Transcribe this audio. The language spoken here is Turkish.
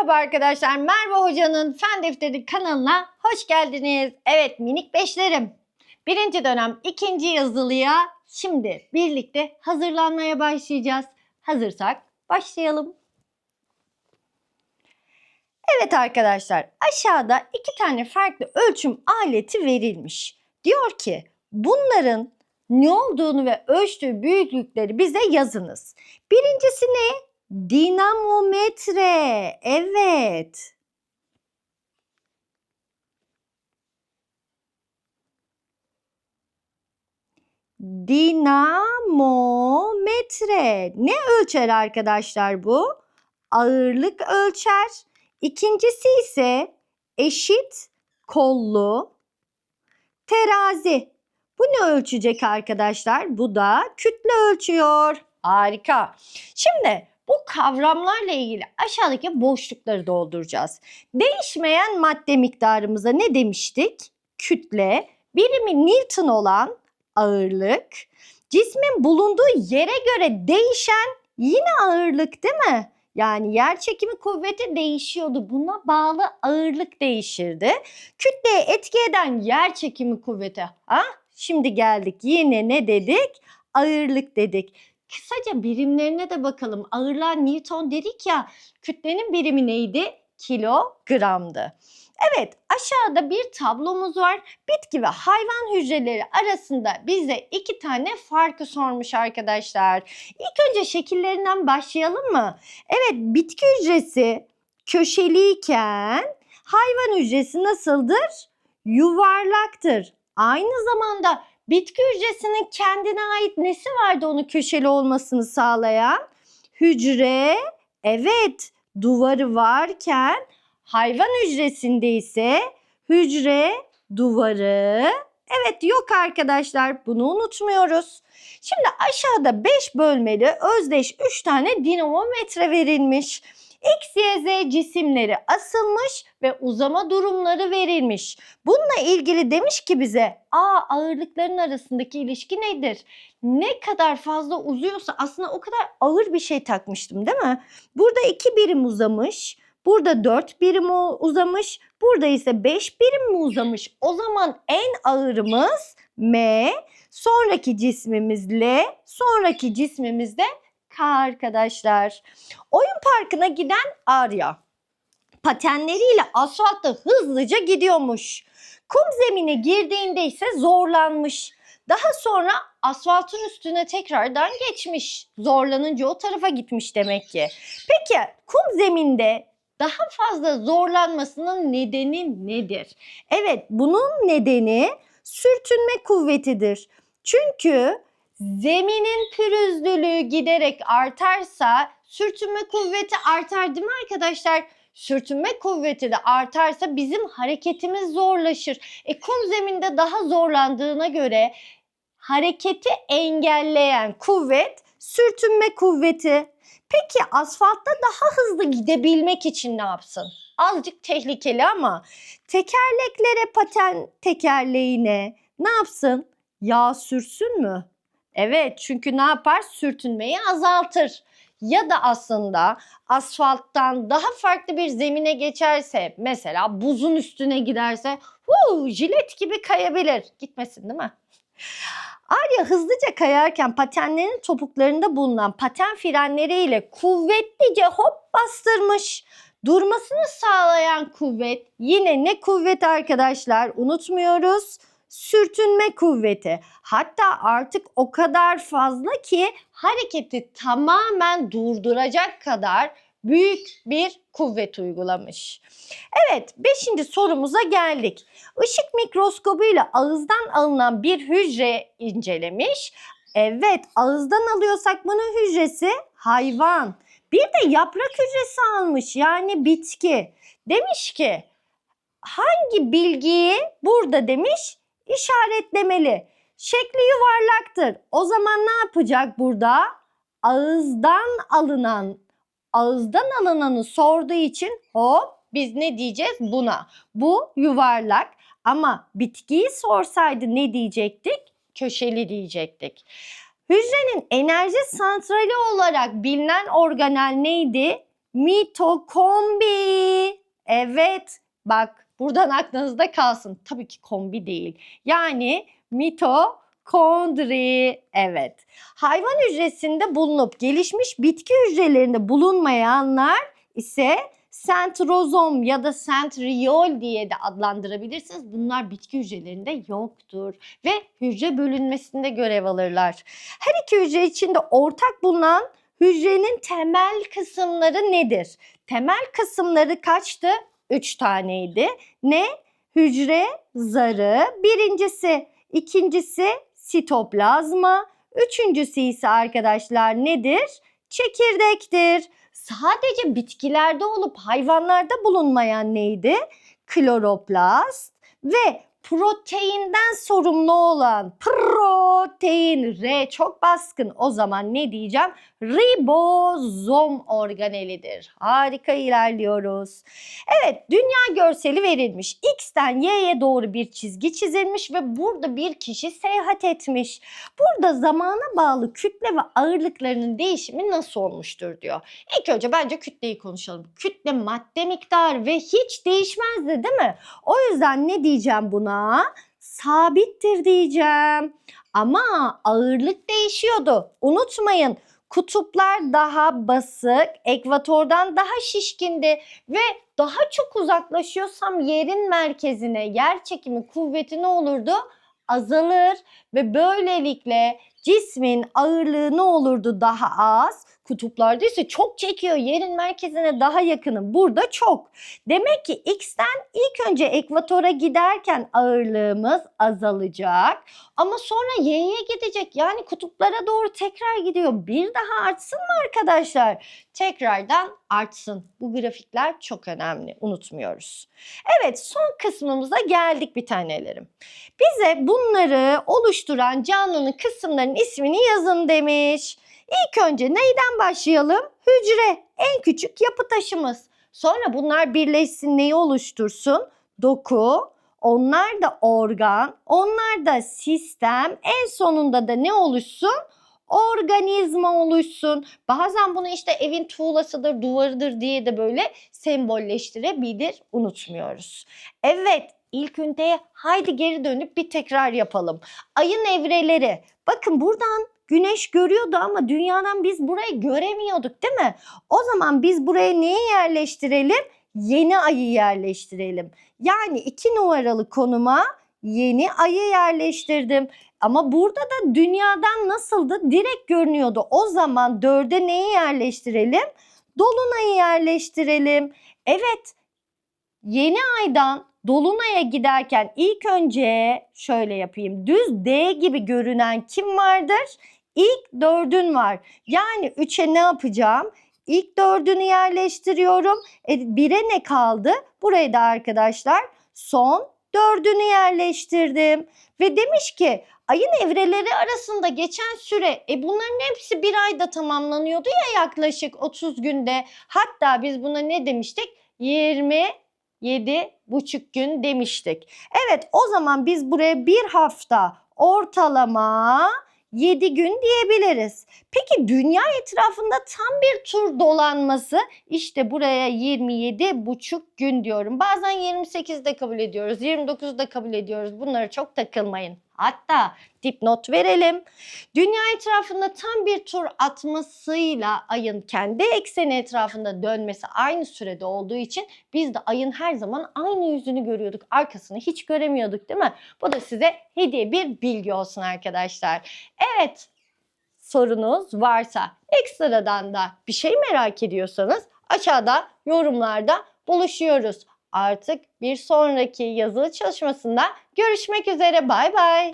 Merhaba arkadaşlar. Merve Hoca'nın Fen Defteri kanalına hoş geldiniz. Evet minik beşlerim. Birinci dönem ikinci yazılıya şimdi birlikte hazırlanmaya başlayacağız. Hazırsak başlayalım. Evet arkadaşlar aşağıda iki tane farklı ölçüm aleti verilmiş. Diyor ki bunların ne olduğunu ve ölçtüğü büyüklükleri bize yazınız. Birincisi ne? Dinamometre. Evet. Dinamometre. Ne ölçer arkadaşlar bu? Ağırlık ölçer. İkincisi ise eşit kollu terazi. Bu ne ölçecek arkadaşlar? Bu da kütle ölçüyor. Harika. Şimdi bu kavramlarla ilgili aşağıdaki boşlukları dolduracağız. Değişmeyen madde miktarımıza ne demiştik? Kütle, birimi Newton olan ağırlık, cismin bulunduğu yere göre değişen yine ağırlık değil mi? Yani yer çekimi kuvveti değişiyordu. Buna bağlı ağırlık değişirdi. Kütleye etki eden yer çekimi kuvveti. Ha? Şimdi geldik yine ne dedik? Ağırlık dedik. Kısaca birimlerine de bakalım. Ağırlığa Newton dedik ya. Kütlenin birimi neydi? Kilogramdı. Evet aşağıda bir tablomuz var. Bitki ve hayvan hücreleri arasında bize iki tane farkı sormuş arkadaşlar. İlk önce şekillerinden başlayalım mı? Evet bitki hücresi köşeliyken hayvan hücresi nasıldır? Yuvarlaktır. Aynı zamanda bitki hücresinin kendine ait nesi vardı onu köşeli olmasını sağlayan? Hücre, evet duvarı varken hayvan hücresinde ise hücre duvarı Evet yok arkadaşlar bunu unutmuyoruz. Şimdi aşağıda 5 bölmeli özdeş 3 tane dinamometre verilmiş. X, Y, Z cisimleri asılmış ve uzama durumları verilmiş. Bununla ilgili demiş ki bize A ağırlıkların arasındaki ilişki nedir? Ne kadar fazla uzuyorsa aslında o kadar ağır bir şey takmıştım değil mi? Burada 2 birim uzamış. Burada 4 birim uzamış. Burada ise 5 birim mi uzamış? O zaman en ağırımız M. Sonraki cismimiz L. Sonraki cismimiz de arkadaşlar. Oyun parkına giden Arya. Patenleriyle asfaltta hızlıca gidiyormuş. Kum zemine girdiğinde ise zorlanmış. Daha sonra asfaltın üstüne tekrardan geçmiş. Zorlanınca o tarafa gitmiş demek ki. Peki kum zeminde daha fazla zorlanmasının nedeni nedir? Evet bunun nedeni sürtünme kuvvetidir. Çünkü zeminin pürüzlülüğü giderek artarsa sürtünme kuvveti artar değil mi arkadaşlar? Sürtünme kuvveti de artarsa bizim hareketimiz zorlaşır. E kum zeminde daha zorlandığına göre hareketi engelleyen kuvvet sürtünme kuvveti. Peki asfaltta daha hızlı gidebilmek için ne yapsın? Azıcık tehlikeli ama tekerleklere paten tekerleğine ne yapsın? Yağ sürsün mü? Evet çünkü ne yapar? Sürtünmeyi azaltır. Ya da aslında asfalttan daha farklı bir zemine geçerse mesela buzun üstüne giderse huu, jilet gibi kayabilir. Gitmesin değil mi? Arya hızlıca kayarken patenlerin topuklarında bulunan paten frenleriyle kuvvetlice hop bastırmış. Durmasını sağlayan kuvvet yine ne kuvvet arkadaşlar unutmuyoruz. Sürtünme kuvveti. Hatta artık o kadar fazla ki hareketi tamamen durduracak kadar büyük bir kuvvet uygulamış. Evet, beşinci sorumuza geldik. Işık mikroskobuyla ağızdan alınan bir hücre incelemiş. Evet, ağızdan alıyorsak bunun hücresi hayvan. Bir de yaprak hücresi almış yani bitki. Demiş ki hangi bilgiyi burada demiş işaretlemeli. Şekli yuvarlaktır. O zaman ne yapacak burada? Ağızdan alınan ağızdan alınanı sorduğu için hop biz ne diyeceğiz buna? Bu yuvarlak ama bitkiyi sorsaydı ne diyecektik? Köşeli diyecektik. Hücrenin enerji santrali olarak bilinen organel neydi? Mitokombi. Evet. Bak buradan aklınızda kalsın. Tabii ki kombi değil. Yani mitokondri. Evet. Hayvan hücresinde bulunup gelişmiş bitki hücrelerinde bulunmayanlar ise sentrozom ya da sentriol diye de adlandırabilirsiniz. Bunlar bitki hücrelerinde yoktur ve hücre bölünmesinde görev alırlar. Her iki hücre içinde ortak bulunan hücrenin temel kısımları nedir? Temel kısımları kaçtı? Üç taneydi. Ne? Hücre zarı. Birincisi, ikincisi sitoplazma. Üçüncüsü ise arkadaşlar nedir? Çekirdektir. Sadece bitkilerde olup hayvanlarda bulunmayan neydi? Kloroplast ve proteinden sorumlu olan protein R çok baskın o zaman ne diyeceğim? Ribozom organelidir. Harika ilerliyoruz. Evet dünya görseli verilmiş. X'ten Y'ye doğru bir çizgi çizilmiş ve burada bir kişi seyahat etmiş. Burada zamana bağlı kütle ve ağırlıklarının değişimi nasıl olmuştur diyor. İlk önce bence kütleyi konuşalım. Kütle madde miktarı ve hiç değişmezdi değil mi? O yüzden ne diyeceğim buna? Sabittir diyeceğim. Ama ağırlık değişiyordu. Unutmayın kutuplar daha basık, ekvatordan daha şişkindi ve daha çok uzaklaşıyorsam yerin merkezine yer çekimi kuvveti ne olurdu? Azalır ve böylelikle cismin ağırlığı ne olurdu daha az? Kutuplarda ise çok çekiyor. Yerin merkezine daha yakınım. Burada çok. Demek ki X'ten ilk önce ekvatora giderken ağırlığımız azalacak. Ama sonra Y'ye gidecek. Yani kutuplara doğru tekrar gidiyor. Bir daha artsın mı arkadaşlar? Tekrardan artsın. Bu grafikler çok önemli. Unutmuyoruz. Evet son kısmımıza geldik bir tanelerim. Bize bunları oluşturan canlının kısımlarının ismini yazın demiş. İlk önce neyden başlayalım? Hücre en küçük yapı taşımız. Sonra bunlar birleşsin neyi oluştursun? Doku, onlar da organ, onlar da sistem, en sonunda da ne oluşsun? Organizma oluşsun. Bazen bunu işte evin tuğlasıdır, duvarıdır diye de böyle sembolleştirebilir. Unutmuyoruz. Evet, ilk üniteye haydi geri dönüp bir tekrar yapalım. Ayın evreleri. Bakın buradan güneş görüyordu ama dünyadan biz burayı göremiyorduk değil mi? O zaman biz buraya neyi yerleştirelim? Yeni ayı yerleştirelim. Yani iki numaralı konuma yeni ayı yerleştirdim. Ama burada da dünyadan nasıldı? Direkt görünüyordu. O zaman dörde neyi yerleştirelim? Dolunayı yerleştirelim. Evet, yeni aydan Dolunay'a giderken ilk önce şöyle yapayım. Düz D gibi görünen kim vardır? İlk dördün var. Yani üçe ne yapacağım? İlk dördünü yerleştiriyorum. E, bire ne kaldı? Buraya da arkadaşlar son dördünü yerleştirdim. Ve demiş ki ayın evreleri arasında geçen süre e bunların hepsi bir ayda tamamlanıyordu ya yaklaşık 30 günde. Hatta biz buna ne demiştik? 27 buçuk gün demiştik. Evet o zaman biz buraya bir hafta ortalama 7 gün diyebiliriz. Peki dünya etrafında tam bir tur dolanması işte buraya 27 buçuk gün diyorum. Bazen 28 de kabul ediyoruz, 29 da kabul ediyoruz. Bunlara çok takılmayın. Hatta dipnot verelim. Dünya etrafında tam bir tur atmasıyla ayın kendi ekseni etrafında dönmesi aynı sürede olduğu için biz de ayın her zaman aynı yüzünü görüyorduk. Arkasını hiç göremiyorduk değil mi? Bu da size hediye bir bilgi olsun arkadaşlar. Evet sorunuz varsa ekstradan da bir şey merak ediyorsanız aşağıda yorumlarda buluşuyoruz. Artık bir sonraki yazılı çalışmasında görüşmek üzere. Bay bay.